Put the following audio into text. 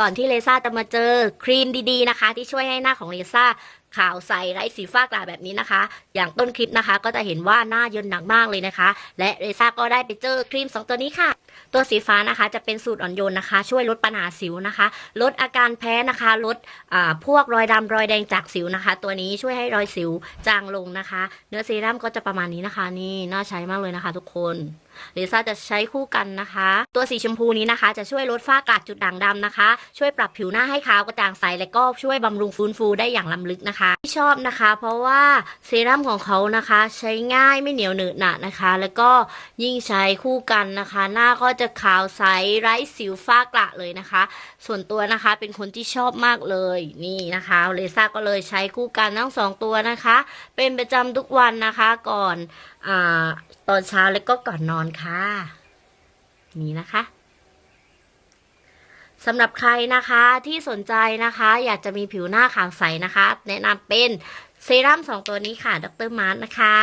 ก่อนที่เลซ่าจะมาเจอครีมดีๆนะคะ ที่ช่วยให้หน้าของเลซ่าขาวใสไร้สีฟ้ากระแบบนี้นะคะ อย่างต้นคลิปนะคะ ก็จะเห็นว่าหน้าเยินหนักมากเลยนะคะ และเลซ่าก็ได้ไปเจอครีมสองตัวนี้ค่ะ ตัวสีฟ้านะคะจะเป็นสูตรอ่อนโยนนะคะ ช่วยลดปัญหาสิวนะคะ ลดอาการแพ้นะคะ ลดอ่าพวกรอยดำรอยแดงจากสิวนะคะ ตัวนี้ช่วยให้รอยสิวจางลงนะคะ เนื้อเซรั่มก็จะประมาณนี้นะคะ นี่น่าใช้มากเลยนะคะ ทุกคน ลิซ่าจะใช้คู่กันนะคะ ตัวสีชมพูนี้นะคะ จะช่วยลดฝ้ากระจุดด่างดำนะคะ ช่วยปรับผิวหน้าให้ขาวกระจ่างใสและก็ช่วยบำรุงฟื้นฟูได้อย่างล้ำลึกนะคะ ที่ชอบนะคะ เพราะว่าเซรั่มของเขานะคะ ใช้ง่ายไม่เหนียวเหนอะหนะนะคะ แล้วก็ยิ่งใช้คู่กันนะคะ หน้าก็จะขาวใสไร้สิวฝ้ากระเลยนะคะ ส่วนตัวนะคะเป็นคนที่ชอบมากเลยนี่นะคะเลซ่าก็เลยใช้คู่กันทั้งสองตัวนะคะ เป็นประจำทุกวันนะคะก่อนอตอนเช้าแล้วก็ก่อนนอนค่ะ นี่นะคะสำหรับใครนะคะที่สนใจนะคะ อยากจะมีผิวหน้าขาวใสนะคะ แนะนำเป็นเซรั่มสองตัวนี้ค่ะ ดรมาร์นะคะ